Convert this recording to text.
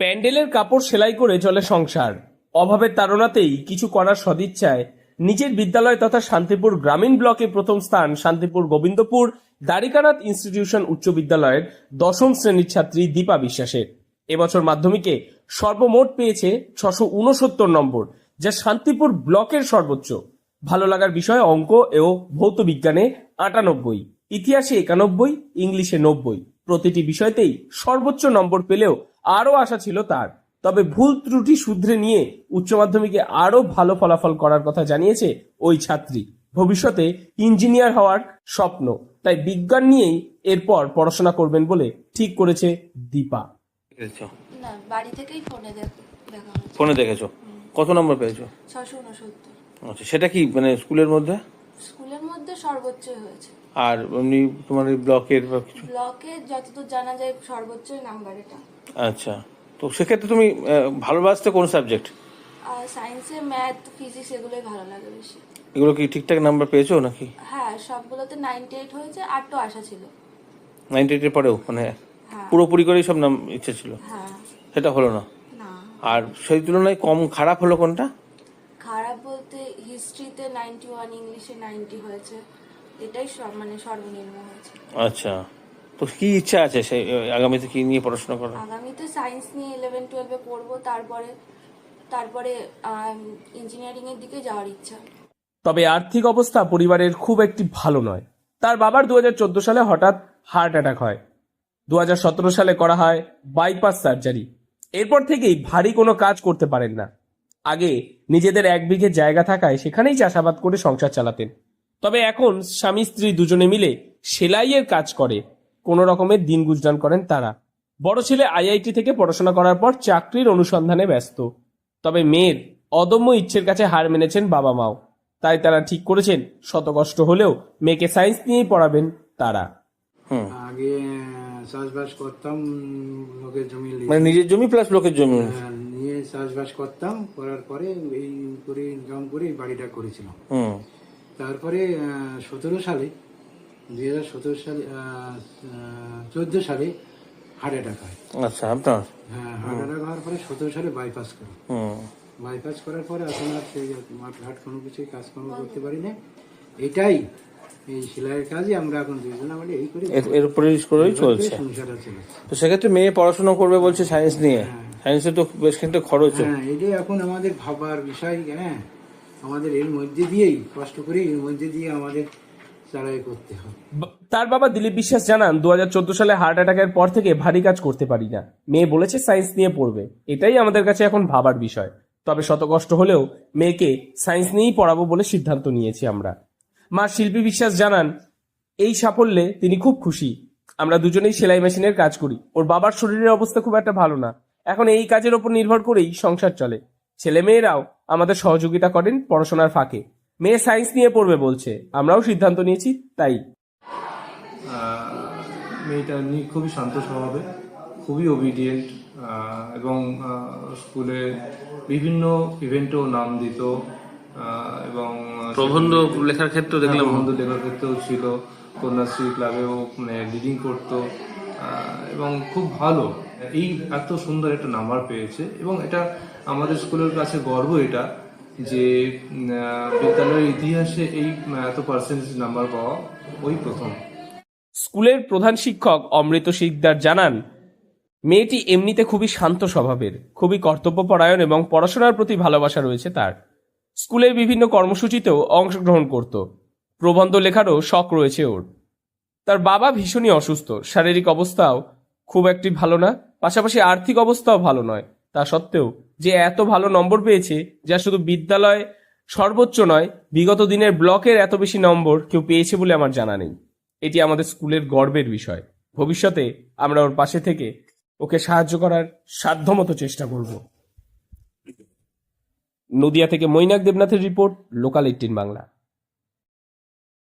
প্যান্ডেলের কাপড় সেলাই করে চলে সংসার। অভাবের তাড়নাতেই কিছু করার সদিচ্ছায় নিজের বিদ্যালয় তথা শান্তিপুর গ্রামীণ ব্লকে প্রথম স্থান শান্তিপুর গোবিন্দপুর দ্বারিকানাথ ইনস্টিটিউশন উচ্চ বিদ্যালয়ের দশম শ্রেণির ছাত্রী দীপা বিশ্বাসের। এবছর মাধ্যমিকে সর্বমোট পেয়েছে ছশো উনসত্তর নম্বর, যা শান্তিপুর ব্লকের সর্বোচ্চ। ভালো লাগার বিষয় অঙ্ক ও ভৌত বিজ্ঞানে আটানব্বই, ইতিহাসে একানব্বই, ইংলিশে নব্বই। প্রতিটি বিষয়তেই সর্বোচ্চ নম্বর পেলেও আরও আশা ছিল তার। তবে ভুল ত্রুটি শুধরে নিয়ে উচ্চ মাধ্যমিকে আরও ভালো ফলাফল করার কথা জানিয়েছে ওই ছাত্রী। ভবিষ্যতে ইঞ্জিনিয়ার হওয়ার স্বপ্ন। তাই বিজ্ঞান নিয়েই এরপর পড়াশোনা করবেন বলে ঠিক করেছে দীপা। দেখেছ? না বাড়ি থেকেই ফোনে ফোনে দেখেছ? কত নম্বর পেয়েছ? ছশো উনসত্তর আচ্ছা সেটা কি মানে স্কুলের মধ্যে? স্কুলের মধ্যে সর্বোচ্চই হয়েছে। আর এমনি তোমার ওই ব্লকের বা কিছু? ব্লকে যতদূর জানা যায় সর্বোচ্চই নাম্বার এটা। আচ্ছা। তো সেক্ষেত্রে তুমি আহ, ভালোবাসতে কোন সাবজেক্ট আর সায়েন্সে ম্যাথ ফিজিক্স এগুলোই ভালো লাগে বেশি। এগুলো কি ঠিকঠাক নাম্বার পেয়েছ নাকি? হ্যাঁ সবগুলোতে নাইনটি এইট হয়েছে আর তো আশা ছিল। নাইনটি এইটের পরেও মানে হ্যাঁ। পুরোপুরি করেই সব নাম ইচ্ছে ছিল। হ্যাঁ। সেটা হলো না? না। আর সেই তুলনায় কম খারাপ হলো কোনটা? খারাপ বলতে হিস্ট্রিতে নাইনটি ওয়ান ইংলিশে নাইনটি হয়েছে। এটাই সব মানে সর্বনিম্ন হয়েছে। আচ্ছা। তো কি ইচ্ছা আছে সেই আগামীতে কি নিয়ে পড়াশোনা করার? আগামীতে সায়েন্স নিয়ে ইলেভেন টুয়েলভে পড়ব তারপরে তারপরে ইঞ্জিনিয়ারিং এর দিকে যাওয়ার ইচ্ছা। তবে আর্থিক অবস্থা পরিবারের খুব একটি ভালো নয়। তার বাবার দু হাজার চোদ্দ সালে হঠাৎ হার্ট অ্যাটাক হয়। দু হাজার সতেরো সালে করা হয় বাইপাস সার্জারি। এরপর থেকেই ভারী কোনো কাজ করতে পারেন না। আগে নিজেদের এক বিঘে জায়গা থাকায় সেখানেই চাষাবাদ করে সংসার চালাতেন। তবে এখন স্বামী স্ত্রী দুজনে মিলে সেলাইয়ের কাজ করে। কোনো রকমের দিন গুজরান করেন তারা। বড় ছেলে আইআইটি থেকে পড়াশোনা করার পর চাকরির অনুসন্ধানে ব্যস্ত। তবে মেয়ের অদম্য ইচ্ছের কাছে হার মেনেছেন বাবা মাও। তাই তারা ঠিক করেছেন শত কষ্ট হলেও মেয়েকে সায়েন্স নিয়েই পড়াবেন তারা। আগে চাষবাস করতাম লোকের জমি মানে নিজের জমি প্লাস লোকের জমি। আহ, নিয়ে চাষবাস করতাম করার পরে এই করে ইনকাম করে এই বাড়িটা করেছিলাম। তারপরে সতেরো সালে দুই হাজার সতেরো সালে চোদ্দ সালে হার্ট অ্যাটাক হয়। আচ্ছা আপনার? হ্যাঁ হার্ট অ্যাটাক হওয়ার পরে সতেরো সালে বাইপাস করি। বাইপাস করার পরে এখন আর সেই মাঠ ঘাট কোনো কিছুই কাজকর্ম করতে পারি না এটাই এই সেলাইয়ের কাজই আমরা এখন দুইজনে মিলে এই করে এর- উপরে করেই চলছে। সংসারটা চলেছে। তো সেক্ষেত্রে মেয়ে পড়াশোনা করবে বলছে সায়েন্স নিয়ে। সায়েন্সে তো বেশ খানিকটা খরচ। হ্যাঁ এটাই এখন আমাদের ভাবার বিষয় হ্যাঁ। আমাদের এর মধ্যে দিয়েই কষ্ট করে এর মধ্যে দিয়ে আমাদের চালাই করতে হবে তার বাবা দিলীপ বিশ্বাস জানান দু হাজার চোদ্দ সালে হার্ট অ্যাটাকের পর থেকে ভারী কাজ করতে পারি না। মেয়ে বলেছে সায়েন্স নিয়ে পড়বে। এটাই আমাদের কাছে এখন ভাবার বিষয়। তবে শত কষ্ট হলেও মেয়েকে সায়েন্স নিয়েই পড়াবো বলে সিদ্ধান্ত নিয়েছি আমরা। মা শিল্পী বিশ্বাস জানান, এই সাফল্যে তিনি খুব খুশি। আমরা দুজনেই সেলাই মেশিনের কাজ করি। ওর বাবার শরীরের অবস্থা খুব একটা ভালো না। এখন এই কাজের ওপর নির্ভর করেই সংসার চলে। ছেলে মেয়েরাও আমাদের সহযোগিতা করেন পড়াশোনার ফাঁকে। মেয়ে সায়েন্স নিয়ে পড়বে বলছে। আমরাও সিদ্ধান্ত নিয়েছি তাই। মেয়েটা নিয়ে খুবই শান্ত স্বভাবের খুবই ওবিডিয়েন্ট এবং স্কুলে বিভিন্ন ইভেন্টেও নাম দিত। এবং প্রবন্ধ লেখার ক্ষেত্রে দেখলাম। প্রবন্ধ লেখার ক্ষেত্রেও ছিল। কন্যাশ্রী ক্লাবেও মানে লিডিং করতো। এবং খুব ভালো। এই এত সুন্দর একটা নাম্বার পেয়েছে। এবং এটা আমাদের স্কুলের কাছে গর্ব এটা যে বিদ্যালয়ের ইতিহাসে এই এত পার্সেন্টেজ নাম্বার পাওয়া ওই প্রথম। স্কুলের প্রধান শিক্ষক অমৃত শিকদার জানান মেয়েটি এমনিতে খুবই শান্ত স্বভাবের খুবই কর্তব্যপরায়ণ এবং পড়াশোনার প্রতি ভালোবাসা রয়েছে তার। স্কুলের বিভিন্ন কর্মসূচিতেও অংশগ্রহণ করত। প্রবন্ধ লেখারও শখ রয়েছে ওর। তার বাবা ভীষণই অসুস্থ। শারীরিক অবস্থাও খুব একটি ভালো না, পাশাপাশি আর্থিক অবস্থাও ভালো নয়। তা সত্ত্বেও যে এত ভালো নম্বর পেয়েছে, যা শুধু বিদ্যালয় সর্বোচ্চ নয়, বিগত দিনের ব্লকের এত বেশি নম্বর কেউ পেয়েছে বলে আমার জানা নেই। এটি আমাদের স্কুলের গর্বের বিষয়। ভবিষ্যতে আমরা ওর পাশে থেকে ওকে সাহায্য করার সাধ্যমতো চেষ্টা করব। নদিয়া থেকে মৈনাক দেবনাথের রিপোর্ট লোকাল এইটিন বাংলা।